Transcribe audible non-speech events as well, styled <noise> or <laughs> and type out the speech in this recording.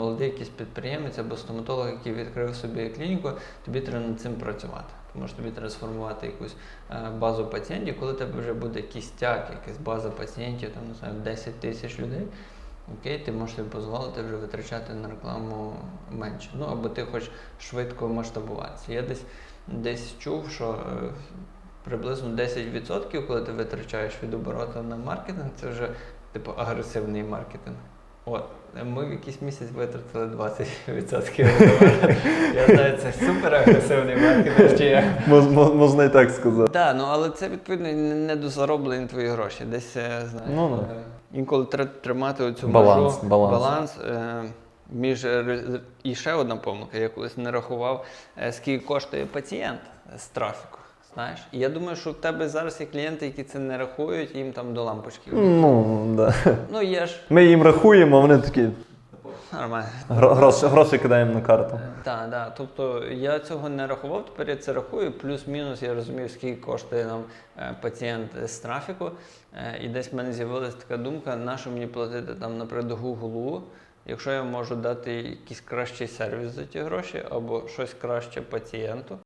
молодий якийсь підприємець або стоматолог, який відкрив собі клініку, тобі треба над цим працювати. Тому що тобі треба сформувати якусь е, базу пацієнтів, коли тебе вже буде кістяк, якась база пацієнтів, там не знаю, 10 тисяч людей. Окей, ти можеш собі дозволити вже витрачати на рекламу менше. Ну або ти хочеш швидко масштабуватися. Я десь десь чув, що е, приблизно 10%, коли ти витрачаєш від обороту на маркетинг, це вже типу агресивний маркетинг. От, ми в якийсь місяць витратили 20%. <laughs> Я знаю, це супер агресивний маркетинг чи як. Можна і так сказати. Так, ну але це відповідно не не дозароблені твої гроші. Десь е, знаєш. Ну, ну. е, Інколи треба тримати оцю Баланс, баланс. баланс е, між і ще одна помилка. Я колись не рахував, скільки коштує пацієнт з трафіку. Знаєш, і я думаю, що в тебе зараз є клієнти, які це не рахують, їм там до лампочки. Ну, да. Ну є ж Ми їм рахуємо, а вони такі нормально. гроші, гроші кидаємо на карту. Так, так. Тобто я цього не рахував, тепер я це рахую. Плюс-мінус я розумію, скільки коштує нам е, пацієнт з трафіку. Е, І десь в мене з'явилася така думка, на що мені платити там, наприклад, Google, якщо я можу дати якийсь кращий сервіс за ті гроші або щось краще пацієнту.